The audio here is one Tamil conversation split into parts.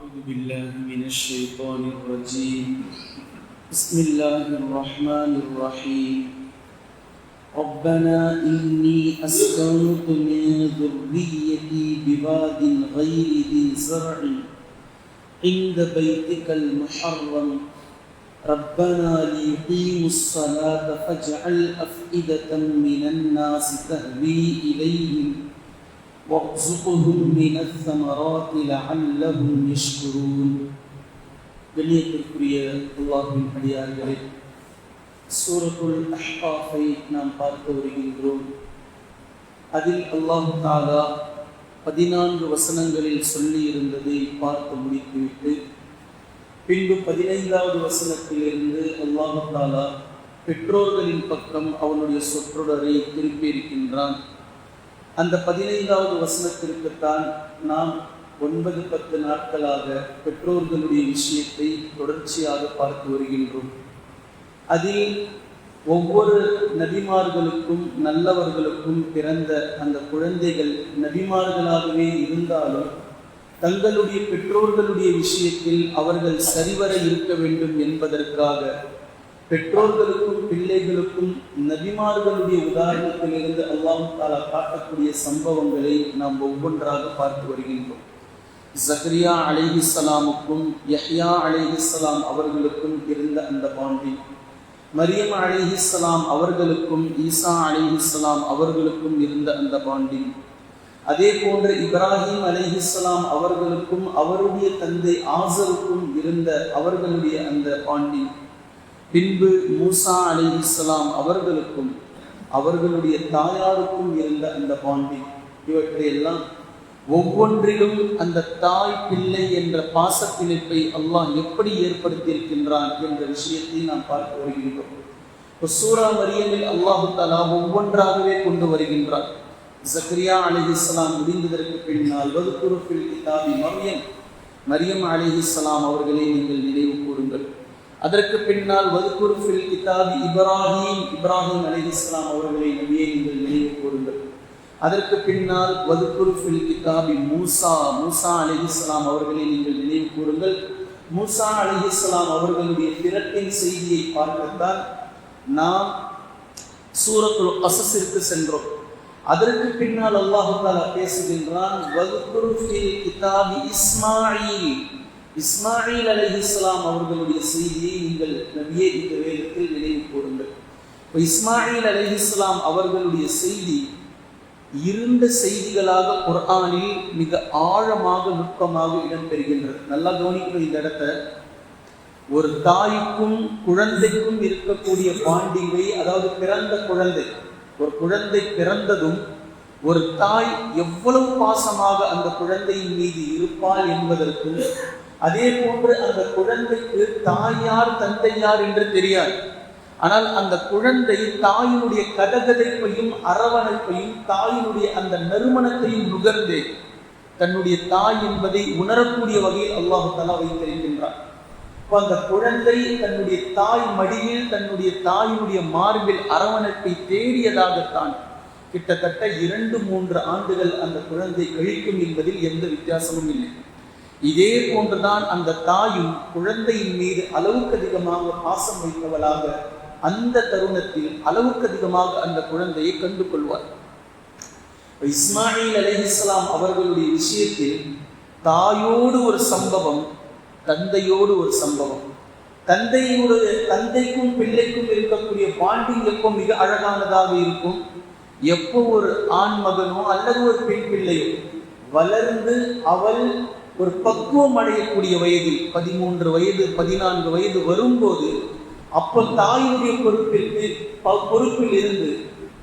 أعوذ بالله من الشيطان الرجيم. بسم الله الرحمن الرحيم. ربنا إني أسكنت من ذريتي بواد غير ذي زرع عند بيتك المحرم. ربنا ليقيموا الصلاة فاجعل أفئدة من الناس تهوي إليهم. وارزقهم من الثمرات لعلهم يشكرون கண்ணியத்திற்குரிய அல்லாஹின் அடியார்களே சூரத்துல் அஹ்காஃபை நாம் பார்த்து வருகின்றோம் அதில் அல்லாஹு தாலா பதினான்கு வசனங்களில் சொல்லி இருந்ததை பார்த்து முடித்துவிட்டு பின்பு பதினைந்தாவது வசனத்திலிருந்து அல்லாஹு தாலா பெற்றோர்களின் பக்கம் அவனுடைய சொற்றொடரை திருப்பியிருக்கின்றான் அந்த பதினைந்தாவது வசனத்திற்குத்தான் நாம் ஒன்பது பத்து நாட்களாக பெற்றோர்களுடைய விஷயத்தை தொடர்ச்சியாக பார்த்து வருகின்றோம். அதில் ஒவ்வொரு நபிமார்களுக்கும் நல்லவர்களுக்கும் பிறந்த அந்த குழந்தைகள் நபிமார்களாகவே இருந்தாலும் தங்களுடைய பெற்றோர்களுடைய விஷயத்தில் அவர்கள் சரிவர இருக்க வேண்டும் என்பதற்காக பெற்றோர்களுக்கும் பிள்ளைகளுக்கும் நபிமார்களுடைய உதாரணத்திலிருந்து அல்லாஹ் தாலா காட்டக்கூடிய சம்பவங்களை நாம் ஒவ்வொன்றாக பார்த்து வருகின்றோம். ஜக்ரியா அலிஹிஸ்லாமுக்கும் யஹ்யா அலிஹிஸ்லாம் அவர்களுக்கும் இருந்த அந்த பாண்டி மரியம் அலிஹிஸ்லாம் அவர்களுக்கும் ஈசா அலிஹிஸ்லாம் அவர்களுக்கும் இருந்த அந்த பாண்டி அதே போன்று இப்ராஹிம் அலிஹிஸ்லாம் அவர்களுக்கும் அவருடைய தந்தை ஆசருக்கும் இருந்த அவர்களுடைய அந்த பாண்டி பின்பு மூசா அலி இஸ்லாம் அவர்களுக்கும் அவர்களுடைய தாயாருக்கும் இருந்த அந்த பாண்டி இவற்றையெல்லாம் ஒவ்வொன்றிலும் அந்த தாய் பிள்ளை என்ற பாசப்பிணைப்பை அல்லாஹ் எப்படி ஏற்படுத்தியிருக்கின்றான் என்ற விஷயத்தை நாம் பார்த்து வருகின்றோம். சூரா மரியமில் அல்லாஹு தாலா ஒவ்வொன்றாகவே கொண்டு வருகின்றார் ஜக்ரியா அலி இஸ்லாம் முடிந்ததற்கு பின்னால் வகுப்புறுப்பில் கிதாபி மரியம் மரியம் அலி இஸ்லாம் அவர்களை நீங்கள் நினைவு கூறுங்கள். அதற்கு பின்னால் வதுக்குரு ஃபில் கிதாபி இப்ராஹிம் இப்ராஹிம் அலி இஸ்லாம் அவர்களை நம்பியை நீங்கள் நினைவு கூறுங்கள் அதற்கு பின்னால் வதுக்குரு ஃபில் கிதாபி மூசா மூசா அலி இஸ்லாம் அவர்களை நீங்கள் நினைவு கூறுங்கள் மூசா அலி இஸ்லாம் அவர்களுடைய பிறப்பின் செய்தியை பார்க்கத்தான் நாம் சூரத்துல் கசஸிற்கு சென்றோம். அதற்கு பின்னால் அல்லாஹு தாலா பேசுகின்றான் வதுக்குரு ஃபில் கிதாபி இஸ்மாயில். இஸ்மாயில் அலி இஸ்லாம் அவர்களுடைய செய்தியை நீங்கள் நபியே இந்த வேதத்தில் நினைவு கூறுங்கள். இப்போ இஸ்மாயில் அலி இஸ்லாம் அவர்களுடைய செய்தி இருண்ட செய்திகளாக குர்ஆனில் மிக ஆழமாக நுட்பமாக இடம்பெறுகின்றது. நல்லா கவனிக்கணும் இந்த இடத்த. ஒரு தாய்க்கும் குழந்தைக்கும் இருக்கக்கூடிய பாண்டிங்கை அதாவது பிறந்த குழந்தை ஒரு குழந்தை பிறந்ததும் ஒரு தாய் எவ்வளவு பாசமாக அந்த குழந்தையின் மீது இருப்பாள் என்பதற்கும் அதே போன்று அந்த குழந்தைக்கு தாயார் தந்தையார் என்று தெரியாது. ஆனால் அந்த குழந்தை தாயினுடைய கதகதைப்பையும் அரவணைப்பையும் தாயினுடைய அந்த நறுமணத்தையும் நுகர்ந்து தன்னுடைய தாய் என்பதை உணரக்கூடிய வகையில் அல்லாஹு தலா வைத்திருக்கின்றார் அந்த குழந்தை தன்னுடைய தாய் மடியில் தன்னுடைய தாயினுடைய மார்பில் அரவணைப்பை தேடியதாகத்தான் கிட்டத்தட்ட இரண்டு மூன்று ஆண்டுகள் அந்த குழந்தை கழிக்கும் என்பதில் எந்த வித்தியாசமும் இல்லை. இதே போன்றுதான் அந்த தாயும் குழந்தையின் மீது அளவுக்கு அதிகமாக பாசம் வைத்தவளாக அந்த தருணத்தில் அளவுக்கு அதிகமாக அந்த குழந்தையை கண்டு கொள்வார் இஸ்மாயில் அலி இஸ்லாம் அவர்களுடைய விஷயத்தில் தாயோடு ஒரு சம்பவம் தந்தையோடு ஒரு சம்பவம். தந்தையுடைய தந்தைக்கும் பிள்ளைக்கும் இருக்கக்கூடிய பாண்டிங்கக்கும் மிக அழகானதாக இருக்கும். எப்போ ஒரு ஆண் மகனோ அல்லது ஒரு பெண் பிள்ளையோ வளர்ந்து அவள் ஒரு பக்குவம் அடையக்கூடிய வயதில் பதிமூன்று வயது பதினான்கு வயது வரும்போது அப்போ தாயினுடைய பொறுப்பிற்கு பொறுப்பில் இருந்து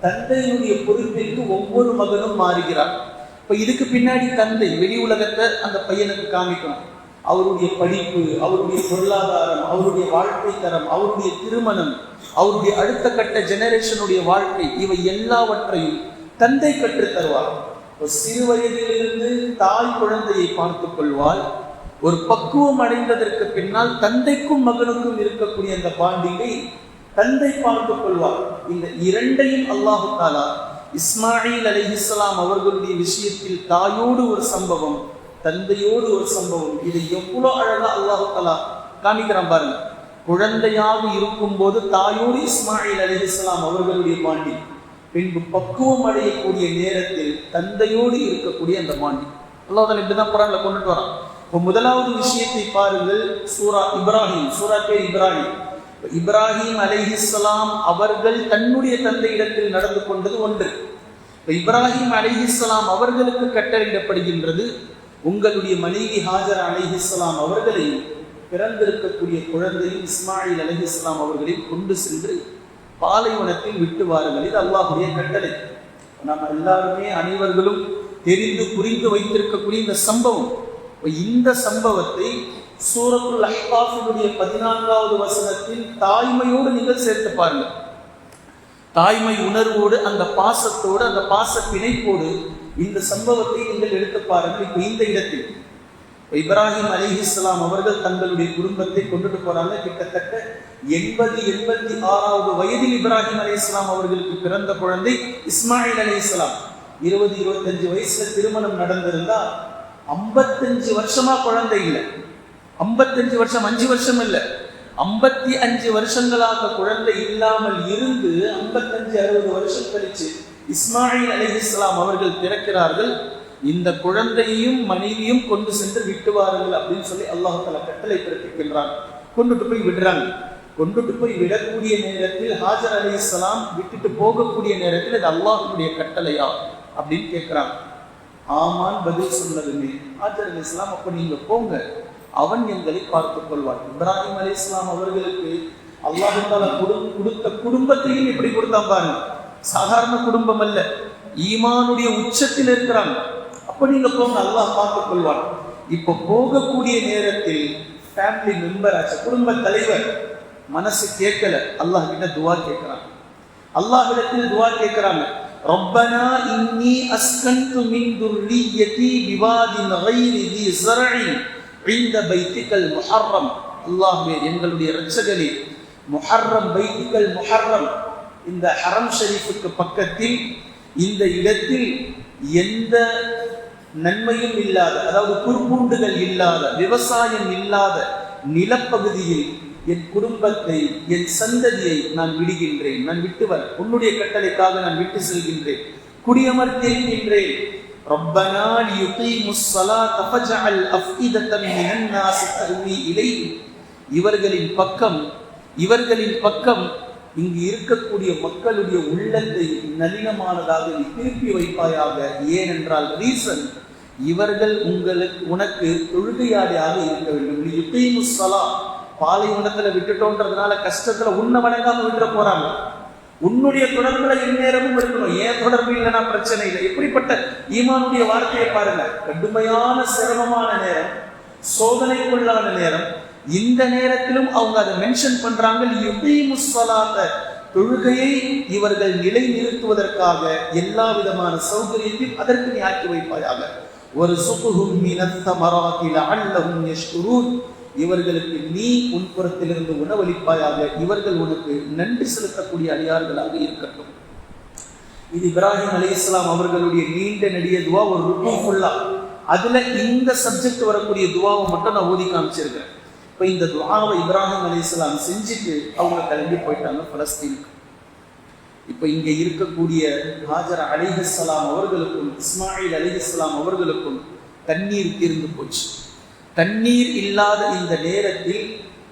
தந்தையினுடைய பொறுப்பிற்கு ஒவ்வொரு மகனும் மாறுகிறார். இப்ப இதுக்கு பின்னாடி தந்தை வெளி உலகத்தை அந்த பையனுக்கு காமிக்கணும். அவருடைய படிப்பு அவருடைய பொருளாதாரம் அவருடைய வாழ்க்கை தரம் அவருடைய திருமணம் அவருடைய அடுத்த கட்ட ஜெனரேஷனுடைய வாழ்க்கை இவை எல்லாவற்றையும் தந்தை கற்றுத் தருவார் சிறு வயதிலிருந்து தாய் குழந்தையை பார்த்துக் கொள்வாள். ஒரு பக்குவம் அடைந்ததற்கு பின்னால் தந்தைக்கும் மகனுக்கும் இருக்கக்கூடிய அந்த பாண்டிகை தந்தை பார்த்துக் கொள்வார் இந்த இரண்டையும் அல்லாஹு தாலா இஸ்மாயில் அலிஹிஸ்லாம் அவர்களுடைய விஷயத்தில் தாயோடு ஒரு சம்பவம் தந்தையோடு ஒரு சம்பவம். இதை எவ்வளோ அழகா அல்லாஹு தலா காமிக்கிறான் பாருங்க. குழந்தையாக இருக்கும்போது தாயோடு இஸ்மாயில் அலிஹிஸ்லாம் அவர்களுடைய பாண்டி. பின்பு பக்குவம் அடையக்கூடிய நேரத்தில் தந்தையோடு இருக்கக்கூடிய அந்த மாண்டி. அல்லாஹ் இப்படிதான் குரான்ல கொண்டுட்டு வரான். இப்போ முதலாவது விஷயத்தை பாருங்கள் சூரா இப்ராஹிம். சூரா பேர் இப்ராஹிம். இப்ராஹிம் அலிஹிஸ்லாம் அவர்கள் தன்னுடைய தந்தையிடத்தில் நடந்து கொண்டது ஒன்று. இப்போ இப்ராஹிம் அலிஹிஸ்லாம் அவர்களுக்கு கட்டளையிடப்படுகின்றது உங்களுடைய மனைவி ஹாஜர் அலிஹிஸ்லாம் அவர்களை பிறந்திருக்கக்கூடிய குழந்தையும் இஸ்மாயில் அலிஹிஸ்லாம் அவர்களையும் கொண்டு சென்று பாலைவனத்தில் விட்டு வாருங்கள். இது அல்லாஹுடைய கட்டளை. நாம் எல்லாருமே அனைவர்களும் தெரிந்து புரிந்து வைத்திருக்கக்கூடிய இந்த சம்பவம். இந்த சம்பவத்தை சூரத்துல் அஹ்காஃபினுடைய பதினான்காவது வசனத்தில் தாய்மையோடு நீங்கள் சேர்த்து பாருங்கள். தாய்மை உணர்வோடு அந்த பாசத்தோடு அந்த பாச பிணைப்போடு இந்த சம்பவத்தை நீங்கள் எடுத்து பாருங்கள். இப்போ இந்த இடத்தில் இப்ராஹிம் அலி இஸ்லாம் அவர்கள் தங்களுடைய குடும்பத்தை கொண்டுட்டு போறாங்க. கிட்டத்தட்ட எண்பது எண்பத்தி ஆறாவது வயதில் இப்ராஹிம் அலி இஸ்லாம் அவர்களுக்கு பிறந்த குழந்தை இஸ்மாயில் அலி இஸ்லாம் இருபது இருபத்தஞ்சு வயசுல திருமணம் நடந்திருந்தா ஐம்பத்தஞ்சு வருஷமா குழந்தை இல்லை. ஐம்பத்தஞ்சு வருஷம் அஞ்சு வருஷம் இல்லை. ஐம்பத்தி அஞ்சு வருஷங்களாக குழந்தை இல்லாமல் இருந்து ஐம்பத்தஞ்சு அறுபது வருஷம் கழிச்சு இஸ்மாயில் அலிஹிஸ்லாம் அவர்கள் பிறக்கிறார்கள். இந்த குழந்தையையும் மனைவியும் கொண்டு சென்று விட்டு வாருங்கள் அப்படின்னு சொல்லி அல்லாஹால கட்டளை பிறப்பிக்கின்றான். கொண்டுட்டு போய் விடுறாங்க. கொண்டுட்டு போய் விடக்கூடிய நேரத்தில் ஹாஜர் அலி இஸ்லாம் விட்டுட்டு போகக்கூடிய நேரத்தில் இது அல்லாஹுடைய கட்டளையா அப்படின்னு கேட்கிறாங்க ஆமான் பதில் சொன்னதுமே. ஹாஜர் அலி இஸ்லாம் அப்ப நீங்க போங்க. அவன் எங்களை பார்த்துக் கொள்வான். இப்ராஹிம் அலி இஸ்லாம் அவர்களுக்கு அல்லாஹால கொடுத்த குடும்பத்தையும் எப்படி கொடுத்தான் பாருங்க. சாதாரண குடும்பம் அல்ல. ஈமானுடைய உச்சத்தில் இருக்கிறாங்க. அப்ப நீங்க போங்க அல்லாஹ் பார்த்துக் கொள்வான் இப்போ போகக்கூடிய நேரத்தில் ஃபேமிலி மெம்பர் ஆச்சு குடும்ப தலைவர் மனசு கேட்கல அல்லாஹ் கிட்ட துவா கேட்கிறாங்க அல்லாஹ்விடத்தில் துவா கேட்கிறாங்க ربنا إني أسكنت من ذريتي بواد غير ذي زرع عند بيتك المحرم அல்லாஹ்வே எங்களுடைய இரட்சகரே முஹர்ரம் பைத்துக்கள் முஹர்ரம் இந்த ஹரம் ஷரீஃபுக்கு பக்கத்தில் இந்த இடத்தில் எந்த நன்மையும் இல்லாத அதாவது குறுப்பூண்டுகள் இல்லாத விவசாயம் இல்லாத நிலப்பகுதியில் என் குடும்பத்தை என் சந்ததியை நான் விடுகின்றேன் நான் விட்டு வர உன்னுடைய கட்டளைக்காக நான் விட்டு செல்கின்றேன் குடியமர்த்திருக்கின்றேன் ربنا ليقيموا الصلاة فاجعل أفئدة من الناس تهوي إليه இவர்களின் பக்கம் இவர்களின் பக்கம் இங்கு இருக்கக்கூடிய மக்களுடைய உள்ளத்தை நளினமானதாக நீ திருப்பி வைப்பாயாக ஏனென்றால் ரீசன் இவர்கள் உங்களுக்கு உனக்கு தொழுகையாளியாக இருக்க வேண்டும். நீ யுத்தீமு சலா பாலைவனத்தில் விட்டுட்டோன்றதுனால கஷ்டத்துல உன்னை வணங்காம விட்டுற போறாங்க. உன்னுடைய தொடர்புல இந்நேரமும் இருக்கணும். ஏன் தொடர்பு இல்லைன்னா பிரச்சனை இல்லை. எப்படிப்பட்ட ஈமானுடைய வார்த்தையை பாருங்க. கடுமையான சிரமமான நேரம் சோதனைக்குள்ளான நேரம். இந்த நேரத்திலும் அவங்க அதை மென்ஷன் பண்றாங்க. யுகீமு ஸலாத்த தொழுகையை இவர்கள் நிலை நிறுத்துவதற்காக எல்லா விதமான சௌகரியத்தையும் அதற்கு நீ ஆக்கி வைப்பாயாக. ஒரு சுகுஹும் மினத்த மராத்தில அல்லஹும் யஷ்குரூன். இவர்களுக்கு நீ உன் புறத்திலிருந்து உணவளிப்பாயாக இவர்கள் உனக்கு நன்றி செலுத்தக்கூடிய அடியார்களாக இருக்கட்டும். இது இப்ராஹிம் அலி இஸ்லாம் அவர்களுடைய நீண்ட நெடிய துவா ஒரு ருக்கு ஃபுல்லா. அதுல இந்த சப்ஜெக்ட் வரக்கூடிய துவாவை மட்டும் நான் ஊதி காமிச்சிருக்கேன். இப்போ இந்த துவாவை இப்ராஹிம் அலி இஸ்லாம் செஞ்சுட்டு அவங்க கிளம்பி போயிட்டாங்க பலஸ்தீனுக்கு. இப்போ இங்கே இருக்கக்கூடிய ஹாஜர் அலிஹஸ்லாம் அவர்களுக்கும் இஸ்மாயில் அலிஹஸ்லாம் அவர்களுக்கும் தண்ணீர் தீர்ந்து போச்சு. தண்ணீர் இல்லாத இந்த நேரத்தில்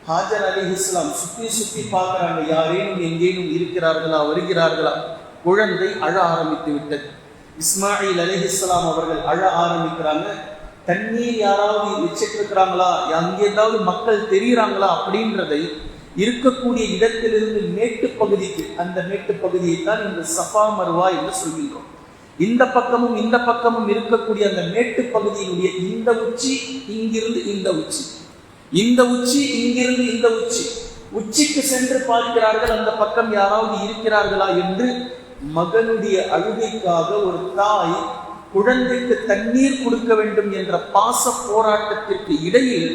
ஹாஜர் அலிஹஸ்லாம் சுற்றி சுத்தி பார்க்குறாங்க யாரேனும் எங்கேனும் இருக்கிறார்களா வருகிறார்களா? குழந்தை அழ ஆரம்பித்து விட்டது. இஸ்மாயில் அலிஹஸ்லாம் அவர்கள் அழ ஆரம்பிக்கிறாங்க. தண்ணீர் யாராவது வச்சிட்டு இருக்கிறாங்களா அங்கே ஏதாவது மக்கள் தெரிகிறாங்களா அப்படின்றதை இருக்கக்கூடிய இடத்திலிருந்து மேட்டு பகுதிக்கு அந்த மேட்டு பகுதியை தான் இந்த சஃபா மருவா என்று சொல்கின்றோம். இந்த பக்கமும் இந்த பக்கமும் இருக்கக்கூடிய அந்த மேட்டு பகுதியினுடைய இந்த உச்சி இங்கிருந்து இந்த உச்சி. இந்த உச்சி இங்கிருந்து இந்த உச்சி. உச்சிக்கு சென்று பார்க்கிறார்கள் அந்த பக்கம் யாராவது இருக்கிறார்களா என்று மகனுடைய அழுகைக்காக ஒரு தாய் குழந்தைக்கு தண்ணீர் கொடுக்க வேண்டும் என்ற பாச போராட்டத்திற்கு இடையில்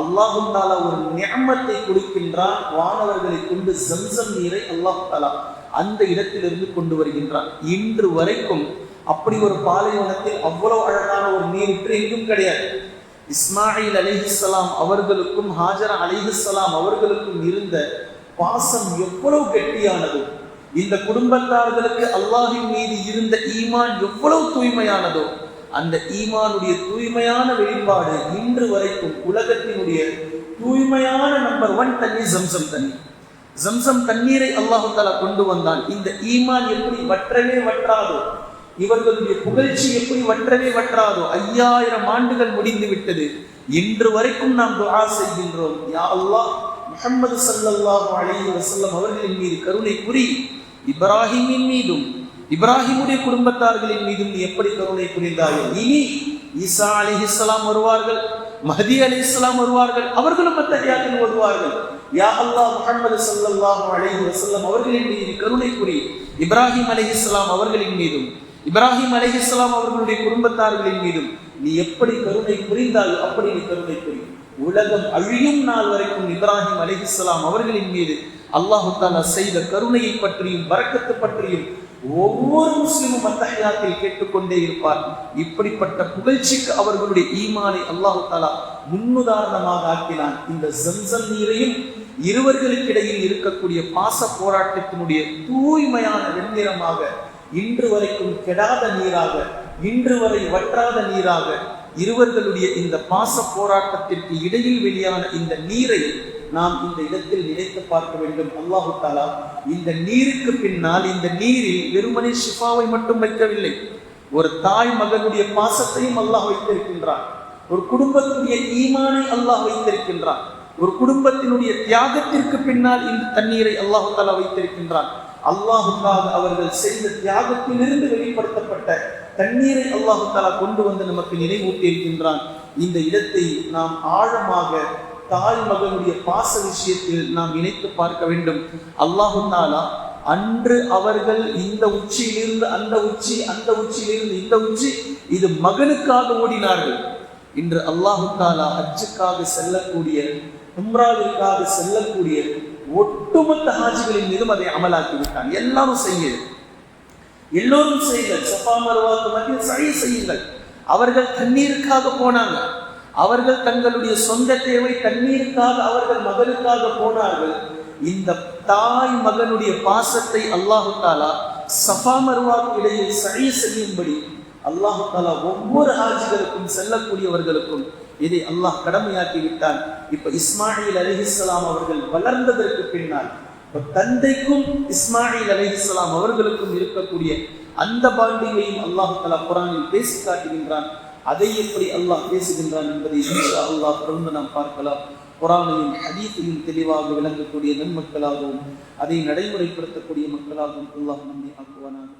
அல்லாஹும் தாலா ஒரு நியமத்தை கொடுக்கின்றான். வானவர்களை கொண்டு ஜம்சம் நீரை அல்லாஹ் தாலா அந்த இடத்திலிருந்து கொண்டு வருகின்றான். இன்று வரைக்கும் அப்படி ஒரு பாலைவனத்தில் அவ்வளவு அழகான ஒரு நீரூற்று எங்கும் கிடையாது. இஸ்மாயில் அலிஹிஸ்லாம் அவர்களுக்கும் ஹாஜரா அலிஹிஸ்லாம் அவர்களுக்கும் இருந்த பாசம் எவ்வளவு கெட்டியானதோ. இந்த குடும்பத்தார்களுக்கு அல்லாஹின் மீது இருந்த ஈமான் எவ்வளவு தூய்மையானதோ அந்த ஈமானுடைய தூய்மையான வெளிப்பாடு இன்று வரைக்கும் உலகத்தினுடைய தூய்மையான நம்பர் ஒன் தண்ணி ஜம்சம் தண்ணி ஜம்சம் தண்ணீரை அல்லாஹு தாலா கொண்டு வந்தான். இந்த ஈமான் எப்படி வற்றவே வற்றாதோ இவர்களுடைய புகழ்ச்சி எப்படி வற்றவே வற்றாதோ ஐயாயிரம் ஆண்டுகள் முடிந்து விட்டது. இன்று வரைக்கும் நாம் துஆ செய்கின்றோம். யா அல்லாஹ் முஹம்மது ஸல்லல்லாஹு அலி வசல்லம் அவர்களின் மீது கருணை புரி இப்ராஹிமின் மீதும் இப்ராஹிமுடைய குடும்பத்தார்களின் மீதும் நீ எப்படி கருணை புரிந்தாயோ இனி ஈசா அலிஹிஸ்லாம் வருவார்கள் மஹதி அலிஹிஸ்லாம் வருவார்கள் அவர்களும் அத்தகையாத்தில் வருவார்கள் யா அல்லாஹ் முஹம்மது ஸல்லல்லாஹு அலைஹி வஸல்லம் அவர்களின் மீது கருணை புரி. இப்ராஹிம் அலிஹிஸ்லாம் அவர்களின் மீதும் இப்ராஹிம் அலிஹிஸ்லாம் அவர்களுடைய குடும்பத்தார்களின் மீதும் நீ எப்படி கருணை புரிந்தால் அப்படி நீ கருணை புரி. உலகம் அழியும் நாள் வரைக்கும் இப்ராஹிம் அலிஹிஸ்லாம் அவர்களின் மீது அல்லாஹு தாலா செய்த கருணையை பற்றியும் வரக்கத்து பற்றியும் ஒவ்வொரு முஸ்லிமும் அத்தஹியாத்தில் கேட்டுக்கொண்டே இருப்பார். இப்படிப்பட்ட புகழ்ச்சிக்கு அவர்களுடைய ஈமானை அல்லாஹு தாலா முன்னுதாரணமாக ஆக்கினான். இந்த ஜம்சம் நீரையும் இருவர்களுக்கிடையில் இருக்கக்கூடிய பாச போராட்டத்தினுடைய தூய்மையான வெண்ணிறமாக இன்று வரைக்கும் கெடாத நீராக இன்று வரை வற்றாத நீராக இருவர்களுடைய இந்த பாச போராட்டத்திற்கு இடையில் வெளியான இந்த நீரை நாம் இந்த இடத்தில் நினைத்து பார்க்க வேண்டும். அல்லாஹு தாலா இந்த நீருக்கு பின்னால் இந்த நீரில் வெறுமனே ஷிஃபாவை மட்டும் வைக்கவில்லை. ஒரு தாய் மகனுடைய பாசத்தையும் அல்லாஹ் வைத்திருக்கின்றான். ஒரு குடும்பத்துடைய ஈமானை அல்லாஹ் வைத்திருக்கின்றான். ஒரு குடும்பத்தினுடைய தியாகத்திற்கு பின்னால் இந்த தண்ணீரை அல்லாஹு தாலா வைத்திருக்கின்றான். அல்லாஹுக்காக அவர்கள் செய்த தியாகத்திலிருந்து வெளிப்படுத்தப்பட்ட தண்ணீரை அல்லாஹு தாலா கொண்டு வந்து நமக்கு நினைவூட்டியிருக்கின்றான். இந்த இடத்தை நாம் ஆழமாக தாய் மகனுடைய பாச விஷயத்தில் நாம் இணைத்து பார்க்க வேண்டும். அல்லாஹு தாலா அன்று அவர்கள் இந்த உச்சியிலிருந்து அந்த உச்சி அந்த உச்சியிலிருந்து இந்த உச்சி இது மகனுக்காக ஓடினார்கள். இன்று அல்லாஹு தாலா ஹஜ்ஜுக்காக செல்லக்கூடிய உம்ராவிற்காக செல்லக்கூடிய ஒட்டுமொத்த ஹாஜிகளின் மீதும் அதை அமலாக்கி விட்டான். எல்லாரும் செய்ய எல்லோரும் செய்யுங்கள் சப்பா மருவாக்கு மத்தியில் சரி செய்யுங்கள். அவர்கள் தண்ணீருக்காக போனாங்க. அவர்கள் தங்களுடைய சொந்த தேவை தண்ணீருக்காக அவர்கள் மகனுக்காக போனார்கள். இந்த தாய் மகனுடைய பாசத்தை அல்லாஹு தாலா சஃபா மருவாக்கு இடையில் சரி செய்யும்படி அல்லாஹு தாலா ஒவ்வொரு ஆட்சிகளுக்கும் செல்லக்கூடியவர்களுக்கும் இதை அல்லாஹ் கடமையாக்கி விட்டான். இப்ப இஸ்மாயில் அலிஹிஸ்லாம் அவர்கள் வளர்ந்ததற்கு பின்னால் தந்தைக்கும் இஸ்மாயில் அலிஹிஸ்லாம் அவர்களுக்கும் இருக்கக்கூடிய அந்த பாண்டிகையும் அல்லாஹு தலா குரானில் பேசி காட்டுகின்றான். அதை எப்படி அல்லாஹ் பேசுகின்றான் என்பதை அல்லாஹ் தொடர்ந்து நாம் பார்க்கலாம். குரானையும் ஹதீஸையும் தெளிவாக விளங்கக்கூடிய நன்மக்களாகவும் அதை நடைமுறைப்படுத்தக்கூடிய மக்களாகவும் அல்லாஹ் நம்மை ஆக்குவானாக.